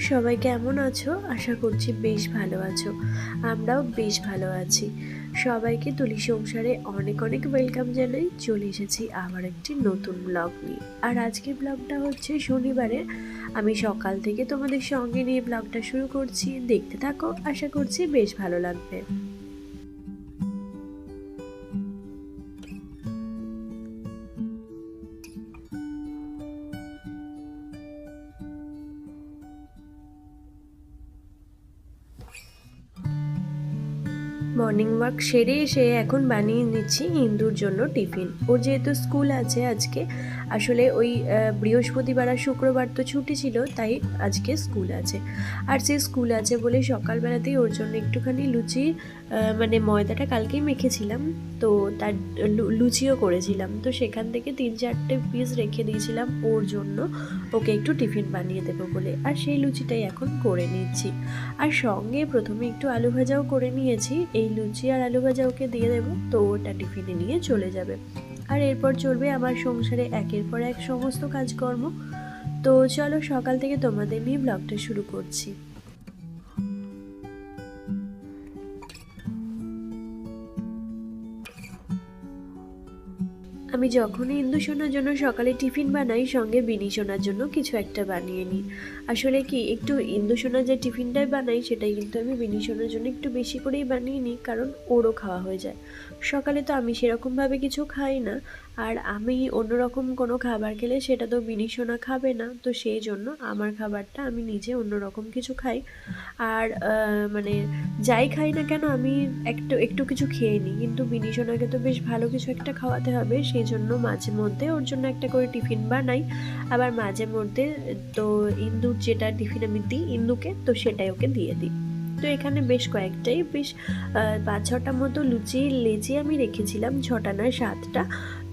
সবাই কেমন আছো? আশা করছি বেশ ভালো আছো। আমরাও বেশ ভালো আছি। সবাইকে তুলি সংসারে অনেক অনেক ওয়েলকাম জানাই। চলে এসেছি আবার একটি নতুন ব্লগ নিয়ে। আর আজকের ব্লগটা হচ্ছে শনিবারে। আমি সকাল থেকে তোমাদের সঙ্গে নিয়ে ব্লগটা শুরু করছি। দেখতে থাকো, আশা করছি বেশ ভালো লাগবে। মর্নিং ওয়াক সেরে এসে এখন বানিয়ে নিচ্ছি ইন্দুর জন্য টিফিন। ওর যেহেতু স্কুল আছে আজকে আসলে ওই বৃহস্পতিবার আর শুক্রবার তো ছুটি ছিল, তাই আজকে স্কুল আছে। আর সে স্কুল আছে বলে সকালবেলাতেই ওর জন্য একটুখানি লুচি মানে ময়দাটা কালকেই মেখেছিলাম। তো তার লুচিও করেছিলাম। তো সেখান থেকে তিন চারটে পিস রেখে দিয়েছিলাম ওর জন্য। ওকে একটু টিফিন বানিয়ে দেবো বলে। আর সেই লুচিটাই এখন করে নিচ্ছি। আর সঙ্গে প্রথমে একটু আলু ভাজাও করে নিয়েছি। এই লুচি আর আলু ভাজা ওকে দিয়ে দেবো, তো ওটা টিফিনে নিয়ে চলে যাবে। আর এরপর চলবে আমার সংসারে একের পর এক সমস্ত কাজকর্ম। তো চলো সকাল থেকে তোমাদের নিয়ে ব্লগটা শুরু করছি। আমি যখনই ইন্দু সোনার জন্য সকালে টিফিন বানাই, সঙ্গে বিনি সোনার জন্য কিছু একটা বানিয়ে নিই। আসলে কি, একটু ইন্দু সোনার যে টিফিনটাই বানাই, সেটাই কিন্তু আমি বিনি সোনার জন্য একটু বেশি করেই বানিয়ে নিই, কারণ ওরও খাওয়া হয়ে যায়। সকালে তো আমি সেরকমভাবে কিছু খাই না। আর আমি অন্যরকম কোনো খাবার খেলে সেটা তো বিনি সোনা খাবে না, তো সেই জন্য আমার খাবারটা আমি নিজে অন্যরকম কিছু খাই। আর মানে যাই খাই না কেন আমি একটু একটু কিছু খেয়ে নিই, কিন্তু বিনি সোনাকে তো বেশ ভালো কিছু একটা খাওয়াতে হবে, সেই জন্য মাঝে মধ্যে ওর জন্য একটা করে টিফিন বানাই। আবার মাঝে মধ্যে তো ইন্দুর যেটা টিফিন আমি দিই ইন্দুকে, তো সেটাই ওকে দিয়ে দিই। তো এখানে বেশ কয়েকটাই, বেশ পাঁচ ছটা মতো লুচি, লেচি আমি রেখেছিলাম, ছটা না সাতটা।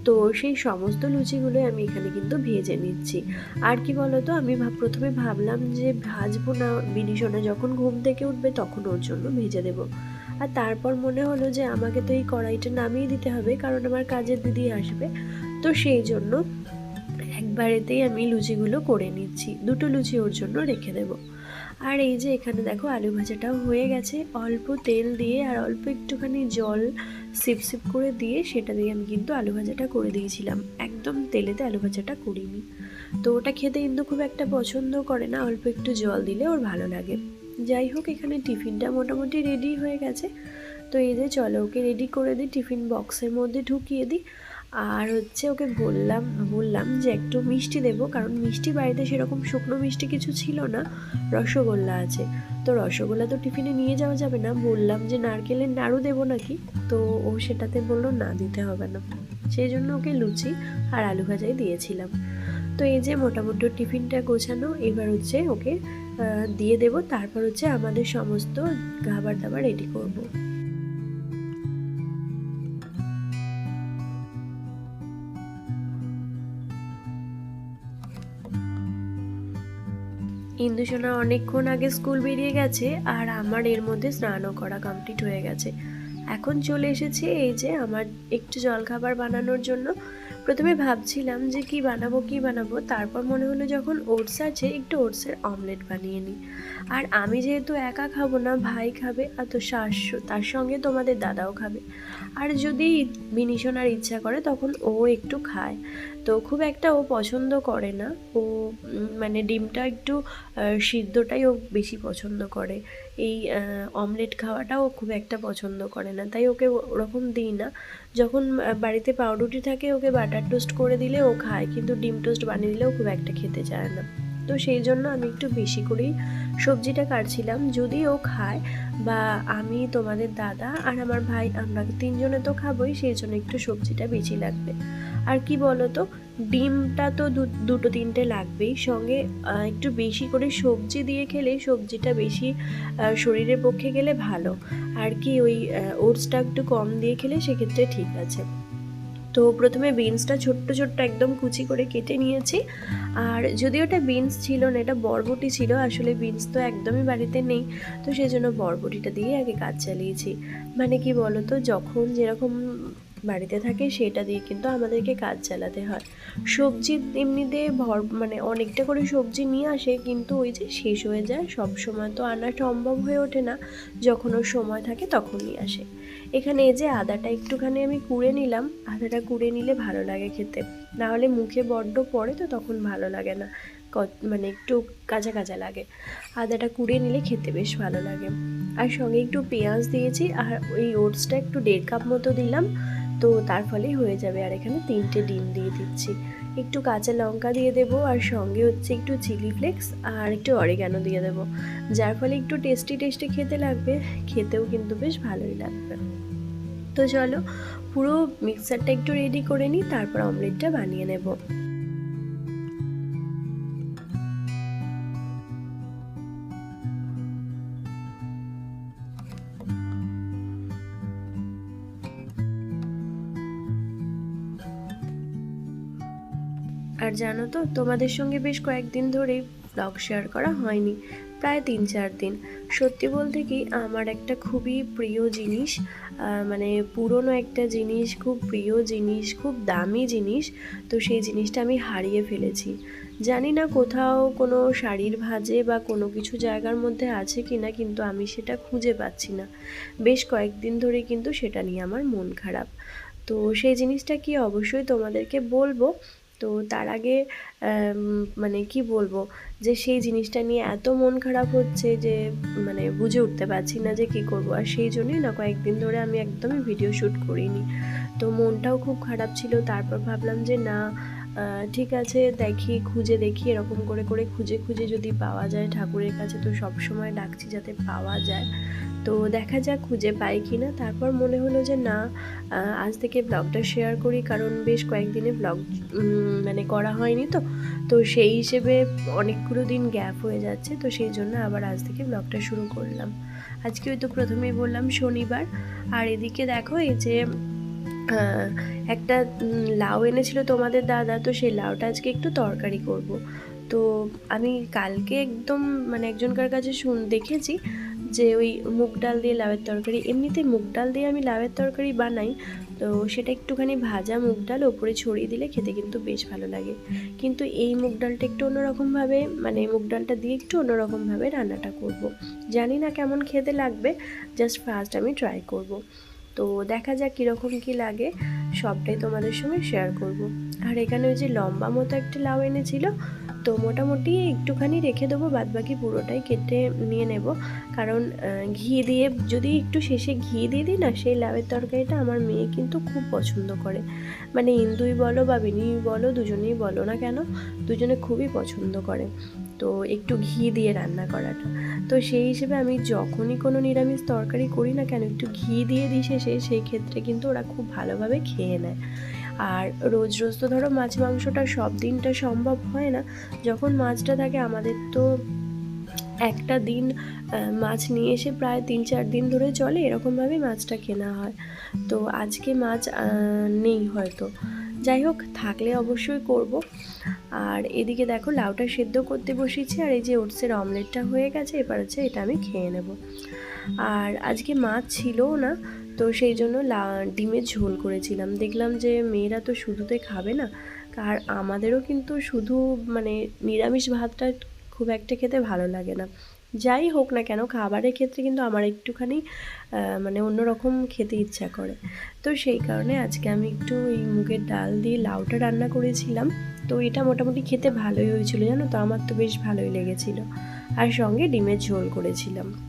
তো সেই সমস্ত লুচিগুলোই আমি এখানে কিন্তু ভেজে নিচ্ছি। আর কি বলতো, আমি প্রথমে ভাবলাম যে ভাজবো না বিনিশোনা যখন ঘুম থেকে উঠবে তখন ওর জন্য ভেজে দেবো। আর তারপর মনে হলো যে আমাকে তো এই কড়াইটা নামিয়ে দিতে হবে, কারণ আমার কাজের দিদি আসবে। তো সেই জন্য একবারেতেই আমি লুচিগুলো করে নিচ্ছি, দুটো লুচি ওর জন্য রেখে দেবো। আর এই যে এখানে দেখো আলু ভাজাটাও হয়ে গেছে, অল্প তেল দিয়ে আর অল্প একটুখানি জল সিপ সিপ করে দিয়ে সেটা দিয়ে আমি কিন্তু আলু ভাজাটা করে দিয়েছিলাম। একদম তেলেতে আলু ভাজাটা করিনি। তো ওটা খেতে কিন্তু খুব একটা পছন্দ করে না, অল্প একটু জল দিলে ওর ভালো লাগে। যাই হোক, এখানে টিফিনটা মোটামুটি রেডি হয়ে গেছে। তো এই যে চলো, ওকে রেডি করে দিই, টিফিন বক্সের মধ্যে ঢুকিয়ে দিই। আর হচ্ছে ওকে বললাম বললাম যে একটু মিষ্টি দেবো, কারণ মিষ্টি বাড়িতে সেরকম শুকনো মিষ্টি কিছু ছিল না, রসগোল্লা আছে। তো রসগোল্লা তো টিফিনে নিয়ে যাওয়া যাবে না। বললাম যে নারকেলের নাড়ু দেবো নাকি? তো ও সেটাতে বলল, না, দিতে হবে না। সেই জন্য ওকে লুচি আর আলু ভাজাই দিয়েছিলাম। তো এই যে মোটামুটি টিফিনটা গোছানো, এবার হচ্ছে ওকে দিয়ে দেব। তারপর হচ্ছে আমাদের সমস্ত খাবার দাবার রেডি করব। ইন্দুসোনা অনেকক্ষণ আগে স্কুল বেরিয়ে গেছে আর আমার এর মধ্যে স্নানও করা কমপ্লিট হয়ে গেছে। এখন চলে এসেছে এই যে আমার একটু জলখাবার বানানোর জন্য। প্রথমে ভাবছিলাম যে কি বানাবো কি বানাবো, তারপর মনে হলো যখন ওটস আছে, একটু ওটসের অমলেট বানিয়ে নিই। আর আমি যেহেতু একা খাব না, ভাই খাবে আর তো শাশু, তার সঙ্গে তোমাদের দাদাও খাবে। আর যদি বিনিশনার ইচ্ছা করে, তখন ও একটু খায়। তো খুব একটা ও পছন্দ করে না। ও মানে ডিমটা একটু সিদ্ধটাই ও বেশি পছন্দ করে। এই অমলেট খাওয়াটাও ও খুব একটা পছন্দ করে না। তাই ওকে ওরকম দিই না। যখন বাড়িতে পাউরুটি থাকে, ওকে বাটার টোস্ট করে দিলে ও খায়। কিন্তু ডিম টোস্ট বানিয়ে দিলেও খুব একটা খেতে চায় না। তো সেই জন্য আমি একটু বেশি করেই সবজিটা কাটছিলাম। যদি ও খায় বা আমি, তোমাদের দাদা আর আমার ভাই, আমরা তিনজনে তো খাবোই, সেই জন্য একটু সবজিটা বেশি লাগবে। আর কি বলো তো ডিমটা তো দুটো তিনটে লাগবেই। সঙ্গে একটু বেশি করে সবজি দিয়ে খেলে সবজিটা বেশি শরীরের পক্ষে গেলে ভালো। আর কি ওই ওটসটা একটু কম দিয়ে খেলে সেক্ষেত্রে ঠিক আছে। তো প্রথমে বিনসটা ছোট্ট ছোট্ট একদম কুচি করে কেটে নিয়েছি। আর যদি ওটা বিনস ছিল না, এটা বরবটি ছিল, আসলে বিনস তো একদমই বাড়িতে নেই। তো সেই জন্য বরবটিটা দিয়ে আগে কাজ চালিয়েছি। মানে কি বলতো, যখন যেরকম বাড়িতে থাকে সেটা দিয়ে কিন্তু আমাদেরকে কাজ চালাতে হয়। সবজি এমনিতে ভর মানে অনেকটা করে সবজি নিয়ে আসে কিন্তু ওই যে শেষ হয়ে যায় সব সময় তো আনা সম্ভব হয়ে ওঠে না। যখন ওর সময় থাকে তখনই আসে। এখানে এই যে আদাটা একটুখানি আমি কুড়ে নিলাম, আদাটা কুড়ে নিলে ভালো লাগে খেতে। না হলে মুখে বড্ড পড়ে তো তখন ভালো লাগে না মানে একটু কাঁচা কাঁচা লাগে। আদাটা কুড়ে নিলে খেতে বেশ ভালো লাগে। আর সঙ্গে একটু পেঁয়াজ দিয়েছি, আর ওই ওটসটা একটু দেড় কাপ মতো দিলাম। তো তার ফলে হয়ে যাবে। আর এখানে তিনটে ডিম দিয়ে দিচ্ছি। একটু কাঁচা লঙ্কা দিয়ে দেবো, আর সঙ্গে হচ্ছে একটু চিলি ফ্লেক্স আর একটু অরিগানো দিয়ে দেবো। যার ফলে একটু টেস্টি টেস্টি খেতে লাগবে, খেতেও কিন্তু বেশ ভালোই লাগবে। তো চলো পুরো মিক্সারটা একটু রেডি করে নিই, তারপর অমলেটটা বানিয়ে নেব। আর জানো তো, তোমাদের সঙ্গে বেশ কয়েকদিন ধরেই ব্লগ শেয়ার করা হয়নি, প্রায় তিন চার দিন। সত্যি বলতে কি, আমার একটা খুবই প্রিয় জিনিস মানে পুরনো একটা জিনিস, খুব প্রিয় জিনিস, খুব দামি জিনিস, তো সেই জিনিসটা আমি হারিয়ে ফেলেছি। জানি না কোথাও কোনো শাড়ির ভাজে বা কোনো কিছু জায়গার মধ্যে আছে কি না কিন্তু আমি সেটা খুঁজে পাচ্ছি না। বেশ কয়েকদিন ধরে কিন্তু সেটা নিয়ে আমার মন খারাপ। তো সেই জিনিসটা কি অবশ্যই তোমাদেরকে বলব তো তার আগে মানে কি বলব, যে সেই জিনিসটা নিয়ে এত মন খারাপ হচ্ছে যে মানে বুঝে উঠতে পারছি না যে কি করব। আর সেই জন্যই না কয়েকদিন ধরে আমি একদমই ভিডিও শ্যুট করিনি। তো মনটাও খুব খারাপ ছিল, তারপর ভাবলাম যে না ঠিক আছে, দেখি, খুঁজে দেখি, এরকম করে করে খুঁজে খুঁজে যদি পাওয়া যায় ঠাকুরের কাছে, তো সব সময় ডাকছি যাতে পাওয়া যায়। তো দেখা যাক খুঁজে পাই কি না তারপর মনে হলো যে না আজ থেকে ব্লগটা শেয়ার করি, কারণ বেশ কয়েকদিনে ব্লগ মানে করা হয়নি তো। তো সেই হিসেবে অনেকগুলো দিন গ্যাপ হয়ে যাচ্ছে, তো সেই জন্য আবার আজ থেকে ব্লগটা শুরু করলাম। আজকে ওই তো প্রথমেই বললাম শনিবার, আর এদিকে দেখো এই যে একটা লাউ এনেছিল তোমাদের দাদা, তো সেই লাউটা আজকে একটু তরকারি করব তো আমি কালকে একদম মানে একজনকার কাছে শুন, দেখেছি যে ওই মুগ ডাল দিয়ে লাউয়ের তরকারি, এমনিতে মুগ ডাল দিয়ে আমি লাউয়ের তরকারি বানাই, তো সেটা একটুখানি ভাজা মুগ ডাল, ওপরে ছড়িয়ে দিলে খেতে কিন্তু বেশ ভালো লাগে কিন্তু এই মুগ ডালটা একটু অন্যরকমভাবে মানে মুগ ডালটা দিয়ে একটু অন্যরকমভাবে রান্নাটা করব। জানি না কেমন খেতে লাগবে জাস্ট ফার্স্ট আমি ট্রাই করব। তো দেখা যাক কীরকম কী লাগে, সবটাই তোমাদের সঙ্গে শেয়ার করব। আর এখানে ওই যে লম্বা মতো একটা লাউ এনেছিল, তো মোটামুটি একটুখানি রেখে দেবো, বাদবাকি পুরোটাই কেটে নিয়ে নেব। কারণ ঘি দিয়ে, যদি একটু শেষে ঘি দিয়ে দিই না, সেই লাউয়ের তরকারিটা আমার মেয়ে কিন্তু খুব পছন্দ করে। মানে ইন্দুই বলো বা বিনি বলো, দুজনেই বলো না কেন, দুজনে খুবই পছন্দ করে। তো একটু ঘি দিয়ে রান্না করাটা। তো সেই হিসেবে আমি যখনই কোনো নিরামিষ তরকারি করি না কেন, একটু ঘি দিয়ে দিই শেষে, সেই ক্ষেত্রে কিন্তু ওরা খুব ভালোভাবে খেয়ে নেয়। আর রোজ রোজ তো ধরো মাছ মাংসটা সব দিনটা সম্ভব হয় না। যখন মাছটা থাকে আমাদের তো একটা দিন মাছ নিয়ে এসে প্রায় তিন চার দিন ধরে চলে, এরকমভাবেই মাছটা কেনা হয়। তো আজকে মাছ নেই হয়তো। যাই হোক, থাকলে অবশ্যই করব। আর এদিকে দেখো, লাউটা সেদ্ধ করতে বসিয়েছি, আর এই যে ওটসের অমলেটটা হয়ে গেছে, এবার হচ্ছে এটা আমি খেয়ে নেব। আর আজকে মাছ ছিলও না, তো সেই জন্য ডিমের ঝোল করেছিলাম। দেখলাম যে মেয়েরা তো শুধুতে খাবে না, আর আমাদেরও কিন্তু শুধু মানে নিরামিষ ভাতটা খুব একটা খেতে ভালো লাগে না। যাই হোক না কেন, খাবারের ক্ষেত্রে কিন্তু আমার একটুখানি মানে অন্যরকম খেতে ইচ্ছা করে। তো সেই কারণে আজকে আমি একটু এই মুগের ডাল দিয়ে লাউটা রান্না করেছিলাম। তো এটা মোটামুটি খেতে ভালোই হয়েছিল জানো তো? আমার তো বেশ ভালোই লেগেছিল। আর সঙ্গে ডিমের ঝোল করেছিলাম।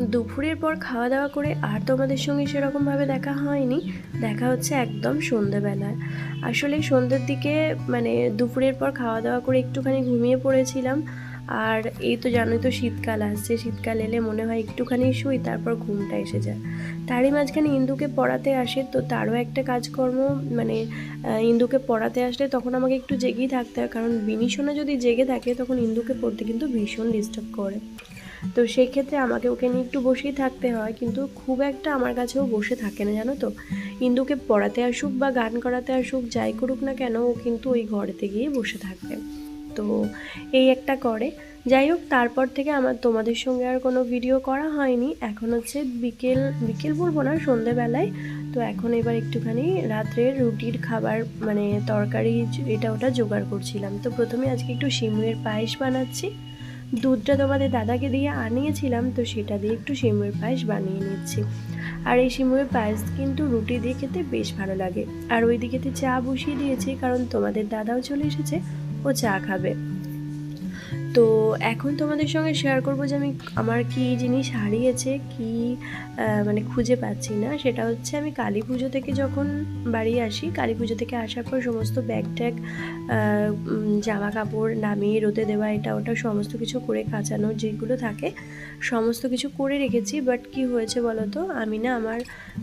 দুপুরের পর খাওয়া দাওয়া করে আর তোমাদের সঙ্গে সেরকমভাবে দেখা হয়নি। দেখা হচ্ছে একদম সন্ধেবেলায়। আসলে সন্ধ্যের দিকে মানে দুপুরের পর খাওয়া দাওয়া করে একটুখানি ঘুমিয়ে পড়েছিলাম। আর এই তো জানোই তো শীতকাল আসছে। শীতকাল এলে মনে হয় একটুখানি শুই, তারপর ঘুমটা এসে যায়। তারই মাঝখানে ইন্দুকে পড়াতে আসে, তো তারও একটা কাজকর্ম মানে ইন্দুকে পড়াতে আসলে তখন আমাকে একটু জেগেই থাকতে হয়, কারণ বিনিশোনা যদি জেগে থাকে তখন ইন্দুকে পড়তে কিন্তু ভীষণ ডিস্টার্ব করে। তো সেক্ষেত্রে আমাকে ওকে নিয়ে একটু বসেই থাকতে হয়, কিন্তু খুব একটা আমার কাছেও বসে থাকে না, জানো তো। ইন্দুকে পড়াতে আসুক বা গান করাতে আসুক, যাই করুক না কেন, ও কিন্তু ওই ঘরেতে গিয়ে বসে থাকবে। তো এই একটা করে। যাই হোক তারপর থেকে আমার তোমাদের সঙ্গে আর কোনো ভিডিও করা হয়নি। এখন হচ্ছে বিকেল বিকেল বলব না, সন্ধেবেলায়। তো এখন এবার একটুখানি রাত্রের রুটির খাবার মানে তরকারি এটা ওটা জোগাড় করছিলাম। তো প্রথমে আজকে একটু সিমুয়ের পায়েস বানাচ্ছি। দুধটা তোমাদের দাদাকে দিয়ে আনিয়েছিলাম, তো সেটা দিয়ে একটু সিমুয়ের পায়েস বানিয়ে নিচ্ছি। আর এই সিমুয়ের পায়েস কিন্তু রুটি দিয়ে খেতে বেশ ভালো লাগে। আর ওই দিকেতে চা বসিয়ে দিয়েছি, কারণ তোমাদের দাদাও চলে এসেছে। ও চা খাবে। তো এখন তোমাদের সঙ্গে শেয়ার করব যে আমি আমার কি জিনিস হারিয়েছে, কি মানে খুঁজে পাচ্ছি না। সেটা হচ্ছে আমি কালী পুজো থেকে যখন বাড়ি আসি, কালী পুজো থেকে আসার পর সমস্ত ব্যাগ ট্যাগ জামা কাপড় নামিয়ে রোদে দেওয়া, এটা ওটা সমস্ত কিছু করে কাচানো যেগুলো থাকে, সমস্ত কিছু করে রেখেছি। বাট কি হয়েছে বলো তো আমি না আমার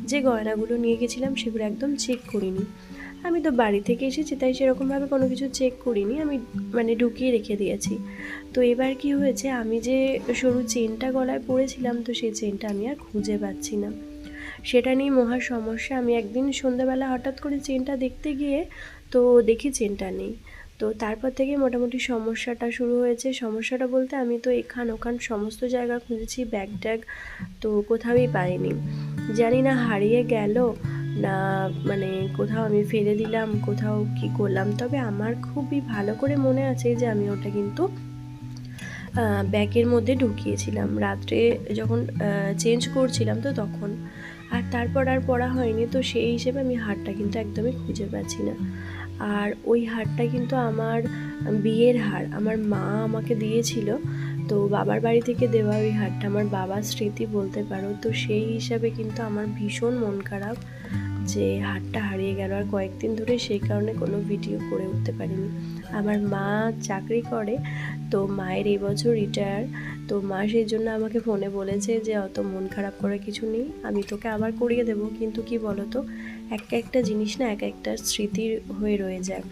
যে গয়নাগুলো নিয়ে গেছিলাম সেগুলো একদম চেক করিনি। আমি তো বাড়ি থেকে এসেছি, তাই সেরকমভাবে কোনো কিছু চেক করিনি, আমি মানে ঢুকিয়ে রেখে দিয়েছি। তো এবার কি হয়েছে, আমি যে সরু চেনটা গলায় পরেছিলাম তো সেই চেনটা আমি আর খুঁজে পাচ্ছি না। সেটা নিয়ে মহা সমস্যা, আমি একদিন সন্ধ্যাবেলা হঠাৎ করে চেনটা দেখতে গিয়ে তো দেখি চেনটা নেই। তো তারপর থেকে মোটামুটি সমস্যাটা শুরু হয়েছে। সমস্যাটা বলতে আমি তো এখান ওখান সমস্ত জায়গা খুঁজেছি, ব্যাগ ট্যাগ তো কোথাওই পাইনি। জানি না হারিয়ে গেল না মানে কোথাও আমি ফেলে দিলাম, কোথাও কি করলাম, তবে আমার খুবই ভালো করে মনে আছে যে আমি ওটা কিন্তু ব্যাগের মধ্যে ঢুকিয়েছিলাম। রাত্রে যখন চেঞ্জ করছিলাম তো তখন, আর তারপর আর পড়া হয়নি, তো সেই হিসেবে আমি হারটা কিন্তু একদমই খুঁজে পাচ্ছি না। আর ওই হারটা কিন্তু আমার বিয়ের হার, আমার মা আমাকে দিয়েছিল তো বাবার বাড়ি থেকে দেওয়া ওই হারটা আমার বাবার স্মৃতি বলতে পারো। তো সেই হিসাবে কিন্তু আমার ভীষণ মন খারাপ যে হারটা হারিয়ে গেল। আর কয়েকদিন ধরে সেই কারণে কোনো ভিডিও করে উঠতে পারিনি। আমার মা চাকরি করে, তো মায়ের এই বছর রিটায়ার তো মা সেই জন্য আমাকে ফোনে বলেছে যে, অত মন খারাপ করার কিছু নেই, আমি তোকে আবার করিয়ে দেবো। কিন্তু কি বলতো, এক একটা জিনিস না এক একটা স্মৃতির হয়ে রয়ে যায়।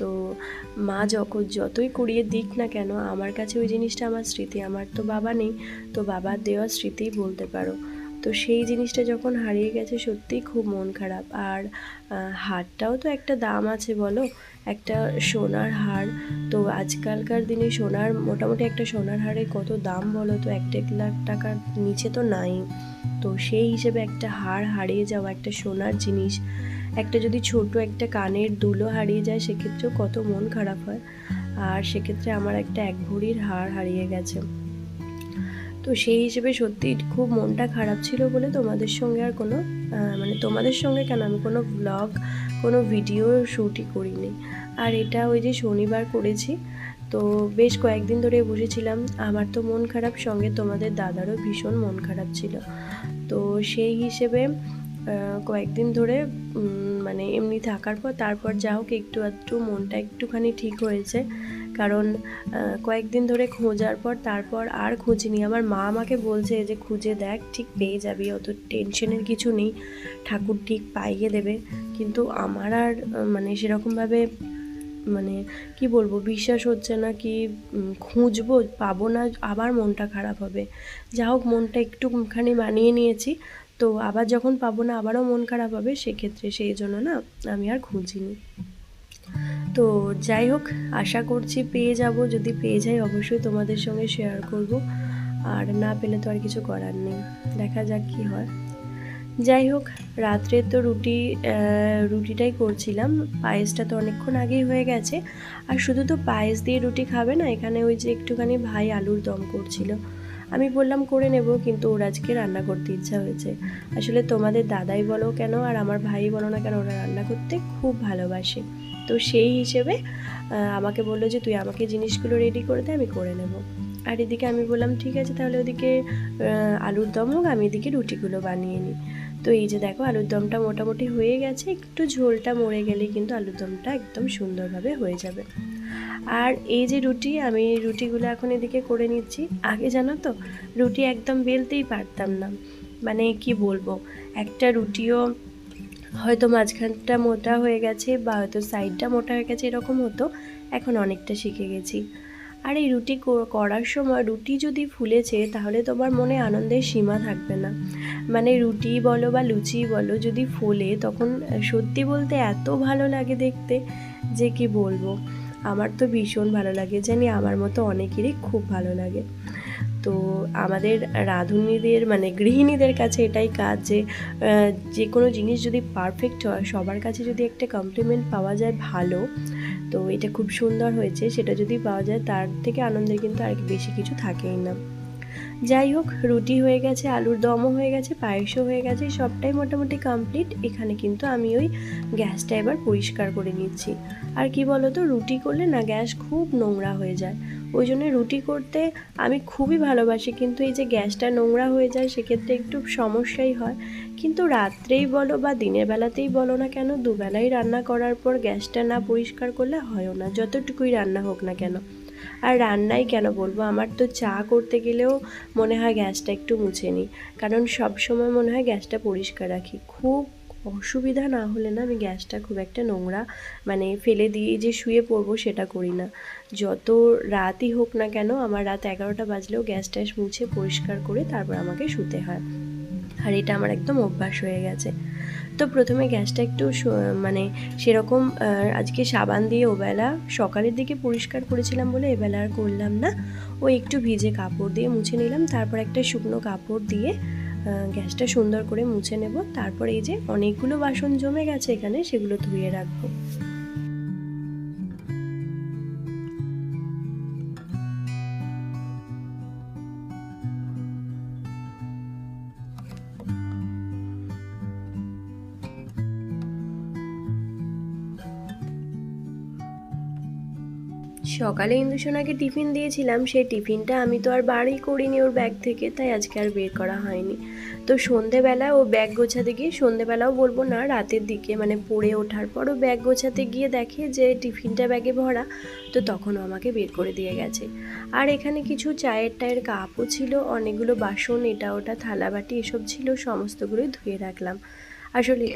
তো মা যখন যতই করিয়ে দিক না কেন, আমার কাছে ওই জিনিসটা আমার স্মৃতি, আমার তো বাবা নেই, তো বাবার দেওয়া স্মৃতিই বলতে পারো। তো সেই জিনিসটা যখন হারিয়ে গেছে সত্যিই খুব মন খারাপ। আর হারটাও তো একটা দাম আছে বলো? একটা সোনার হার। তো আজকালকার দিনে সোনার, মোটামুটি একটা সোনার হারে কত দাম বলো তো? এক দেড় লাখ টাকার নিচে তো নাই। তো সেই হিসেবে একটা হার হারিয়ে যাওয়া, একটা সোনার জিনিস, একটা যদি ছোট একটা কানের দুলো হারিয়ে যায়, সেক্ষেত্রেও কত মন খারাপ হয়। আর সেক্ষেত্রে আমার একটা এক ভরির হার হারিয়ে গেছে। তো সেই হিসেবে সত্যি খুব মনটা খারাপ ছিল বলে তোমাদের সঙ্গে আর কোনো মানে তোমাদের সঙ্গে কেন? আমি কোনো ব্লগ কোনো ভিডিও শ্যুটই করিনি। আর এটা ওই যে শনিবার করেছি, তো বেশ কয়েকদিন ধরে বসেছিলাম। আমার তো মন খারাপ, সঙ্গে তোমাদের দাদারও ভীষণ মন খারাপ ছিল। তো সেই হিসেবে কয়েকদিন ধরে মানে এমনি থাকার পর তারপর যা হোক একটু আধটু মনটা একটুখানি ঠিক হয়েছে। কারণ কয়েকদিন ধরে খোঁজার পর তারপর আর খুঁজিনি। আমার মা আমাকে বলছে যে, খুঁজে দেখ, ঠিক পেয়ে যাবি, অত টেনশনের কিছু নেই, ঠাকুর ঠিক পাইয়ে দেবে। কিন্তু আমার আর মানে সেরকমভাবে মানে কি বলব, বিশ্বাস হচ্ছে না কি খুঁজবো, পাবো না, আবার মনটা খারাপ হবে। যা হোক, মনটা একটুখানি মানিয়ে নিয়েছি। তো আবার যখন পাবো না, আবারও মন খারাপ হবে, সেক্ষেত্রে সেই জন্য না, আমি আর খুঁজিনি। তো যাই হোক, আশা করছি পেয়ে যাব। যদি পেয়ে যাই, অবশ্যই তোমাদের সঙ্গে শেয়ার করব। আর না পেলে তো আর কিছু করার নেই। দেখা যাক কি হয়। যাই হোক, রাত্রে তো রুটি রুটিটাই করছিলাম। পায়েসটা তো অনেকক্ষণ আগেই হয়ে গেছে। আর শুধু তো পায়েস দিয়ে রুটি খাবে না, এখানে ওই যে একটুখানি ভাই আলুর দম করছিল। আমি বললাম, করে নেব। কিন্তু ওর আজকে রান্না করতে ইচ্ছা হয়েছে। আসলে তোমাদের দাদাই বলো কেন, আর আমার ভাই বলো না কেন, ওরা রান্না করতে খুব ভালোবাসে। তো সেই হিসেবে আমাকে বলল যে তুই আমাকে জিনিসগুলো রেডি করে দে, আমি করে নেব। আর এদিকে আমি বললাম, ঠিক আছে, তাহলে ওদিকে আলুর দম হোক, আমি এদিকে রুটিগুলো বানিয়ে নিই। তো এই যে দেখো, আলুর দমটা মোটামুটি হয়ে গেছে, একটু ঝোলটা মরে গেলেই কিন্তু আলুর দমটা একদম সুন্দরভাবে হয়ে যাবে। আর এই যে রুটি, আমি রুটিগুলো এখন এদিকে করে নিচ্ছি। আগে জানো তো, রুটি একদম বেলতেই পারতাম না। মানে কি বলব, একটা রুটিও হয়তো মাঝখানটা মোটা হয়ে গেছে বা হয়তো সাইডটা মোটা হয়ে গেছে, এরকম হতো। এখন অনেকটা শিখে গেছি। আর এই রুটি করার সময় রুটি যদি ফুলেছে, তাহলে তোমার মনে আনন্দের সীমা থাকবে না। মানে রুটি বলো বা লুচি বলো, যদি ফোলে, তখন সত্যি বলতে এত ভালো লাগে দেখতে যে কি বলব? আমার তো ভীষণ ভালো লাগে, জানি আমার মতো অনেকেরই খুব ভালো লাগে। তো আমাদের রাঁধুনিদের মানে গৃহিণীদের কাছে এটাই কাজ যে যে কোনো জিনিস যদি পারফেক্ট হয়, সবার কাছে যদি একটা কমপ্লিমেন্ট পাওয়া যায় ভালো, তো এটা খুব সুন্দর হয়েছে। সেটা যদি পাওয়া যায়, তার থেকে আনন্দের কিন্তু আর বেশি কিছু থাকেই না। যাই হোক, রুটি হয়ে গেছে, আলুর দমও হয়ে গেছে, পায়েসও হয়ে গেছে, সবটাই মোটামুটি কমপ্লিট এখানে কিন্তু আমি ওই গ্যাসটা এবার পরিষ্কার করে নিচ্ছি। আর কি বলতো, রুটি করলে না গ্যাস খুব নোংরা হয়ে যায়। ওই জন্য রুটি করতে আমি খুবই ভালোবাসি। কিন্তু এই যে গ্যাসটা নোংরা হয়ে যায়, সেক্ষেত্রে একটু সমস্যাই হয়। কিন্তু রাত্রেই বলো বা দিনের বেলাতেই বলো না কেন, দুবেলাই রান্না করার পর গ্যাসটা না পরিষ্কার করলে হয়ও না, যতটুকুই রান্না হোক না কেন। আর রান্নাই কেন বলব? আমার তো চা করতে গেলেও মনে হয় গ্যাসটা একটু মুছে নিই। কারণ সব সময় মনে হয় গ্যাসটা পরিষ্কার রাখি। খুব অসুবিধা না হলে না আমি গ্যাসটা খুব একটা নোংরা মানে ফেলে দিয়ে যে শুয়ে পড়ব সেটা করি না। যত রাতই হোক না কেন আমার রাত এগারোটা বাজলেও গ্যাস ট্যাস মুছে পরিষ্কার করে তারপর আমাকে শুতে হয়। আর এটা আমার একদম অভ্যাস হয়ে গেছে। তো প্রথমে গ্যাসটা একটু মানে সেরকম আজকে সাবান দিয়ে ওবেলা সকালের দিকে পরিষ্কার করেছিলাম বলে এবেলা আর করলাম না। ও একটু ভিজে কাপড় দিয়ে মুছে নিলাম, তারপর একটা শুকনো কাপড় দিয়ে গ্যাসটা সুন্দর করে মুছে নেব। তারপর এই যে অনেকগুলো বাসন জমে গেছে এখানে, সেগুলো ধুয়ে রাখব। সকালে ইন্দুসোনাকে টিফিন দিয়েছিলাম, সেই টিফিনটা আমি তো আর বাড়ি করিনি ওর ব্যাগ থেকে, তাই আজকে আর বের করা হয়নি। তো সন্ধেবেলা ও ব্যাগ গোছাতে গিয়ে, সন্ধেবেলাও বলব না, রাতের দিকে মানে পড়ে ওঠার পর ও ব্যাগ গোছাতে গিয়ে দেখে যে টিফিনটা ব্যাগে ভরা, তো তখন আমাকে বের করে দিয়ে গেছে। আর এখানে কিছু চায়ের টায়ের কাপও ছিল, অনেকগুলো বাসন, এটা ওটা থালা বাটি এসব ছিল, সমস্তগুলোই ধুয়ে রাখলাম। আসলে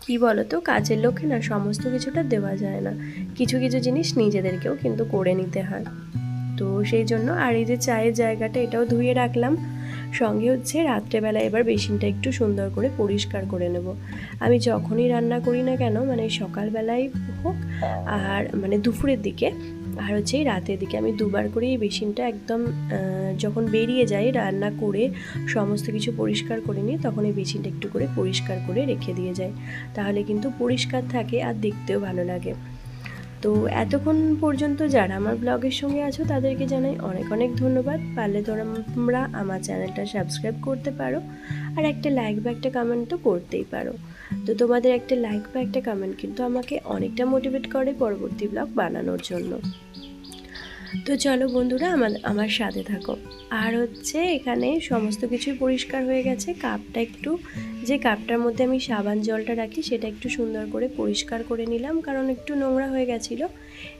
কি বলতো, কাজের লোকে না সমস্ত কিছুটা দেওয়া যায় না। কিছু কিছু জিনিস নিজেদেরকেও কিন্তু করে নিতে হয়। তো সেই জন্য আর এই যে চায়ের জায়গাটা এটাও ধুয়ে রাখলাম। সঙ্গে হচ্ছে রাত্রেবেলা এবার বেসিনটা একটু সুন্দর করে পরিষ্কার করে নেব। আমি যখনই রান্না করি না কেন মানে সকালবেলাই হোক আর মানে দুপুরের দিকে আর হচ্ছে রাতের দিকে আমি দুবার করে এই বেসিনটা একদম যখন বেরিয়ে যাই রান্না করে সমস্ত কিছু পরিষ্কার করে নিই, তখন এই বেসিনটা একটু করে পরিষ্কার করে রেখে দিয়ে যাই। তাহলে কিন্তু পরিষ্কার থাকে আর দেখতেও ভালো লাগে। তো এতক্ষণ পর্যন্ত যারা আমার ব্লগের সঙ্গে আছো, তাদেরকে জানাই অনেক অনেক ধন্যবাদ। পারলে তোমরা আমার চ্যানেলটা সাবস্ক্রাইব করতে পারো আর একটা লাইক বা একটা কমেন্ট তো করতেই পারো। তো তোমাদের একটা লাইক বা একটা কমেন্ট কিন্তু আমাকে অনেকটা মোটিভেট করে পরবর্তী ব্লগ বানানোর জন্য। তো চলো বন্ধুরা, আমার আমার সাথে থাকো। আর হচ্ছে এখানে সমস্ত কিছুই পরিষ্কার হয়ে গেছে। কাপটা একটু, যে কাপটার মধ্যে আমি সাবান জলটা রাখি, সেটা একটু সুন্দর করে পরিষ্কার করে নিলাম, কারণ একটু নোংরা হয়ে গেছিল।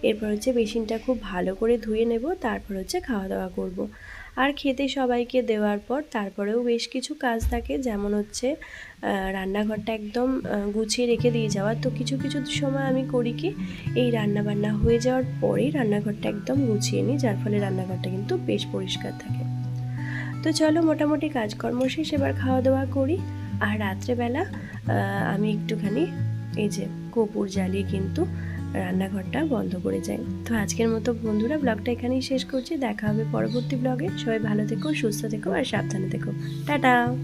এরপর হচ্ছে বেসিনটা খুব ভালো করে ধুয়ে নেব, তারপর হচ্ছে খাওয়া দাওয়া করব। আর খেতে সবাইকে দেওয়ার পর তারপরেও বেশ কিছু কাজ থাকে, যেমন হচ্ছে রান্নাঘরটা একদম গুছিয়ে রেখে দিয়ে যাওয়া। তো কিছু কিছু সময় আমি করি কি, এই রান্না বান্না হয়ে যাওয়ার পরেই রান্নাঘরটা একদম গুছিয়ে নিই, যার ফলে রান্নাঘরটা কিন্তু বেশ পরিষ্কার থাকে। তো চলো মোটামুটি কাজকর্ম শেষ, এবার খাওয়া দাওয়া করি। আর রাত্রেবেলা আমি একটুখানি, এই যে কপুর জ্বালিয়ে কিন্তু রান্নাঘরটা বন্ধ করে যাই তো আজকের মতো বন্ধুরা ব্লগটা এখানেই শেষ করছি। দেখা হবে পরবর্তী ব্লগে। সবাই ভালো থেকো, সুস্থ থেকো আর সাবধানে থেকো। টাটা!